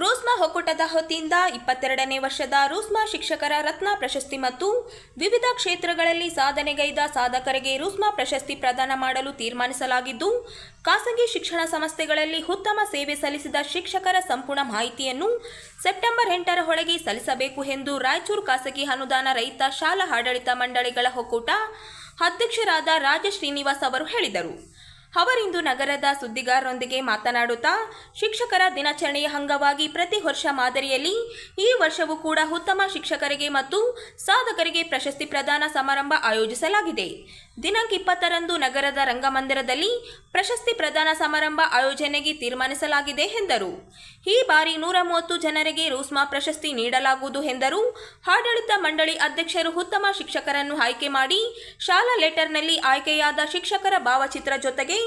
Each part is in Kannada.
ರೂಸ್ಮಾ ಒಕ್ಕೂಟದ ಹೊತ್ತಿಯಿಂದ ಇಪ್ಪತ್ತೆರಡನೇ ವರ್ಷದ ರೂಸ್ಮಾ ಶಿಕ್ಷಕರ ರತ್ನ ಪ್ರಶಸ್ತಿ ಮತ್ತು ವಿವಿಧ ಕ್ಷೇತ್ರಗಳಲ್ಲಿ ಸಾಧನೆಗೈದ ಸಾಧಕರಿಗೆ ರೂಸ್ಮಾ ಪ್ರಶಸ್ತಿ ಪ್ರದಾನ ಮಾಡಲು ತೀರ್ಮಾನಿಸಲಾಗಿದ್ದು, ಖಾಸಗಿ ಶಿಕ್ಷಣ ಸಂಸ್ಥೆಗಳಲ್ಲಿ ಉತ್ತಮ ಸೇವೆ ಸಲ್ಲಿಸಿದ ಶಿಕ್ಷಕರ ಸಂಪೂರ್ಣ ಮಾಹಿತಿಯನ್ನು ಸೆಪ್ಟೆಂಬರ್ ಎಂಟರ ಒಳಗೆ ಸಲ್ಲಿಸಬೇಕು ಎಂದು ರಾಯಚೂರು ಖಾಸಗಿ ಅನುದಾನ ರಹಿತ ಶಾಲಾ ಆಡಳಿತ ಮಂಡಳಿಗಳ ಒಕ್ಕೂಟ ಅಧ್ಯಕ್ಷರಾದ ರಾಜ ಶ್ರೀನಿವಾಸ್ ಅವರು ಹೇಳಿದರು. ಅವರಿಂದು ನಗರದ ಸುದ್ದಿಗಾರರೊಂದಿಗೆ ಮಾತನಾಡುತ್ತಾ, ಶಿಕ್ಷಕರ ದಿನಾಚರಣೆಯ ಅಂಗವಾಗಿ ಪ್ರತಿ ವರ್ಷ ಮಾದರಿಯಲ್ಲಿ ಈ ವರ್ಷವೂ ಕೂಡ ಉತ್ತಮ ಶಿಕ್ಷಕರಿಗೆ ಮತ್ತು ಸಾಧಕರಿಗೆ ಪ್ರಶಸ್ತಿ ಪ್ರದಾನ ಸಮಾರಂಭ ಆಯೋಜಿಸಲಾಗಿದೆ. ದಿನಾಂಕ ಇಪ್ಪತ್ತರಂದು ನಗರದ ರಂಗಮಂದಿರದಲ್ಲಿ ಪ್ರಶಸ್ತಿ ಪ್ರದಾನ ಸಮಾರಂಭ ಆಯೋಜನೆಗೆ ತೀರ್ಮಾನಿಸಲಾಗಿದೆ ಎಂದರು. ಈ ಬಾರಿ ನೂರ ಮೂವತ್ತು ಜನರಿಗೆ ರೂಸ್ಮಾ ಪ್ರಶಸ್ತಿ ನೀಡಲಾಗುವುದು ಎಂದರು. ಆಡಳಿತ ಮಂಡಳಿ ಅಧ್ಯಕ್ಷರು ಉತ್ತಮ ಶಿಕ್ಷಕರನ್ನು ಆಯ್ಕೆ ಮಾಡಿ, ಶಾಲಾ ಲೆಟರ್ನಲ್ಲಿ ಆಯ್ಕೆಯಾದ ಶಿಕ್ಷಕರ ಭಾವಚಿತ್ರ ಜೊತೆಗೆ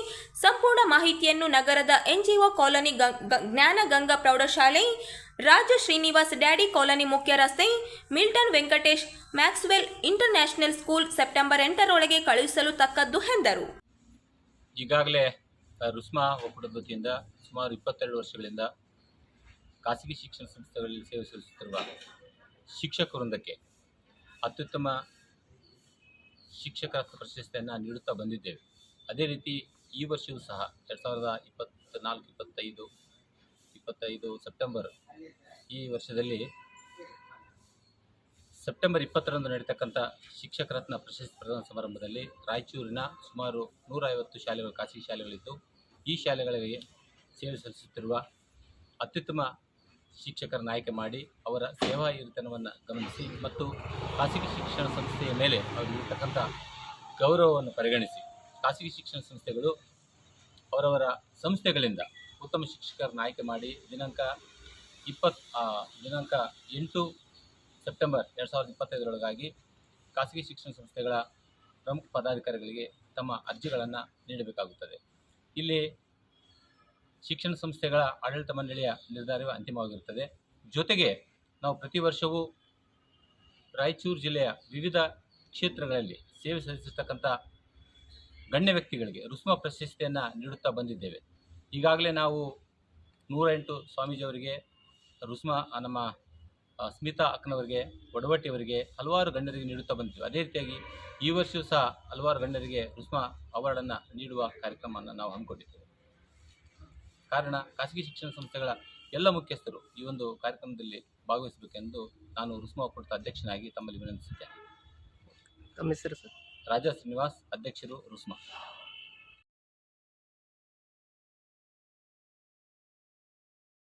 ಸಂಪೂರ್ಣ ಮಾಹಿತಿಯನ್ನು ನಗರದ ಎನ್ಜಿಒ ಕಾಲೋನಿ ಜ್ಞಾನಗಂಗಾ ಪ್ರೌಢಶಾಲೆ, ರಾಜ ಶ್ರೀನಿವಾಸ್ ಡ್ಯಾಡಿ ಕಾಲೋನಿ ಮುಖ್ಯ ರಸ್ತೆ, Milton Venkatesh Maxwell international school September ಎಂಟರೊಳಗೆ ಕಳುಹಿಸಲು ತಕ್ಕದ್ದು ಎಂದರು. ಈಗಾಗಲೇ ರುಸ್ಮಾ ಒಕ್ಕೂಟದ ವತಿಯಿಂದ ಸುಮಾರು ಇಪ್ಪತ್ತೆರಡು ವರ್ಷಗಳಿಂದ ಖಾಸಗಿ ಶಿಕ್ಷಣ ಸಂಸ್ಥೆಗಳಲ್ಲಿ ಸೇವೆ ಸಲ್ಲಿಸುತ್ತಿರುವ ಶಿಕ್ಷಕ ವೃಂದಕ್ಕೆ ಅತ್ಯುತ್ತಮ ಶಿಕ್ಷಕ ಪ್ರಶಸ್ತಿಯನ್ನು ನೀಡುತ್ತಾ ಬಂದಿದ್ದೇವೆ. ಅದೇ ರೀತಿ ಈ ವರ್ಷವೂ ಸಹ ಎರಡು ಸಾವಿರದ ಇಪ್ಪತ್ತ್ನಾಲ್ಕು ಇಪ್ಪತ್ತೈದು ಇಪ್ಪತ್ತೈದು ಸೆಪ್ಟೆಂಬರ್ ಈ ವರ್ಷದಲ್ಲಿ ಸೆಪ್ಟೆಂಬರ್ ಇಪ್ಪತ್ತರಂದು ನಡೀತಕ್ಕಂಥ ಶಿಕ್ಷಕ ರತ್ನ ಪ್ರಶಸ್ತಿ ಪ್ರದಾನ ಸಮಾರಂಭದಲ್ಲಿ ರಾಯಚೂರಿನ ಸುಮಾರು ನೂರೈವತ್ತು ಶಾಲೆಗಳು, ಖಾಸಗಿ ಶಾಲೆಗಳಿದ್ದು ಈ ಶಾಲೆಗಳಿಗೆ ಸೇವೆ ಸಲ್ಲಿಸುತ್ತಿರುವ ಅತ್ಯುತ್ತಮ ಶಿಕ್ಷಕರನ್ನು ಆಯ್ಕೆ ಮಾಡಿ ಅವರ ಸೇವಾ ಹಿರಿತನವನ್ನು ಗಮನಿಸಿ ಮತ್ತು ಖಾಸಗಿ ಶಿಕ್ಷಣ ಸಂಸ್ಥೆಯ ಮೇಲೆ ಅವರು ಇರತಕ್ಕಂಥ ಗೌರವವನ್ನು ಪರಿಗಣಿಸಿ ಖಾಸಗಿ ಶಿಕ್ಷಣ ಸಂಸ್ಥೆಗಳು ಅವರವರ ಸಂಸ್ಥೆಗಳಿಂದ ಉತ್ತಮ ಶಿಕ್ಷಕರನ್ನು ಆಯ್ಕೆ ಮಾಡಿ ದಿನಾಂಕ ಇಪ್ಪತ್ತು ದಿನಾಂಕ ಎಂಟು ಸೆಪ್ಟೆಂಬರ್ ಎರಡು ಸಾವಿರದ ಇಪ್ಪತ್ತೈದರೊಳಗಾಗಿ ಖಾಸಗಿ ಶಿಕ್ಷಣ ಸಂಸ್ಥೆಗಳ ಪ್ರಮುಖ ಪದಾಧಿಕಾರಿಗಳಿಗೆ ತಮ್ಮ ಅರ್ಜಿಗಳನ್ನು ನೀಡಬೇಕಾಗುತ್ತದೆ. ಇಲ್ಲಿ ಶಿಕ್ಷಣ ಸಂಸ್ಥೆಗಳ ಆಡಳಿತ ಮಂಡಳಿಯ ನಿರ್ಧಾರವೇ ಅಂತಿಮವಾಗಿರುತ್ತದೆ. ಜೊತೆಗೆ ನಾವು ಪ್ರತಿ ವರ್ಷವೂ ರಾಯಚೂರು ಜಿಲ್ಲೆಯ ವಿವಿಧ ಕ್ಷೇತ್ರಗಳಲ್ಲಿ ಸೇವೆ ಸಲ್ಲಿಸತಕ್ಕಂಥ ಗಣ್ಯ ವ್ಯಕ್ತಿಗಳಿಗೆ ರುಸ್ಮ ಪ್ರಶಸ್ತಿಯನ್ನು ನೀಡುತ್ತಾ ಬಂದಿದ್ದೇವೆ. ಈಗಾಗಲೇ ನಾವು ನೂರ ಎಂಟು ಸ್ವಾಮೀಜಿಯವರಿಗೆ, ರುಸ್ಮ ನಮ್ಮ ಸ್ಮಿತಾ ಅಕ್ಕನವರಿಗೆ ಒಡವಟ್ಟಿಯವರಿಗೆ ಹಲವಾರು ಗಣ್ಯರಿಗೆ ನೀಡುತ್ತಾ ಬಂದಿದ್ದೇವೆ. ಅದೇ ರೀತಿಯಾಗಿ ಈ ವರ್ಷವೂ ಸಹ ಹಲವಾರು ಗಣ್ಯರಿಗೆ ರುಸ್ಮ ಅವಾರ್ಡನ್ನು ನೀಡುವ ಕಾರ್ಯಕ್ರಮವನ್ನು ನಾವು ಹಮ್ಮಿಕೊಂಡಿದ್ದೇವೆ. ಕಾರಣ ಖಾಸಗಿ ಶಿಕ್ಷಣ ಸಂಸ್ಥೆಗಳ ಎಲ್ಲ ಮುಖ್ಯಸ್ಥರು ಈ ಒಂದು ಕಾರ್ಯಕ್ರಮದಲ್ಲಿ ಭಾಗವಹಿಸಬೇಕೆಂದು ನಾನು ರುಸ್ಮಾ ಒಕ್ಕೂಟದ ಅಧ್ಯಕ್ಷನಾಗಿ ತಮ್ಮಲ್ಲಿ ವಿನಂತಿಸಿದ್ದೇನೆ ತಮ್ಮ ಹೆಸರು ಸರ್? ರಾಜಾ ಶ್ರೀನಿವಾಸ್ ಅಧ್ಯಕ್ಷರು ರುಸ್ಮಾ.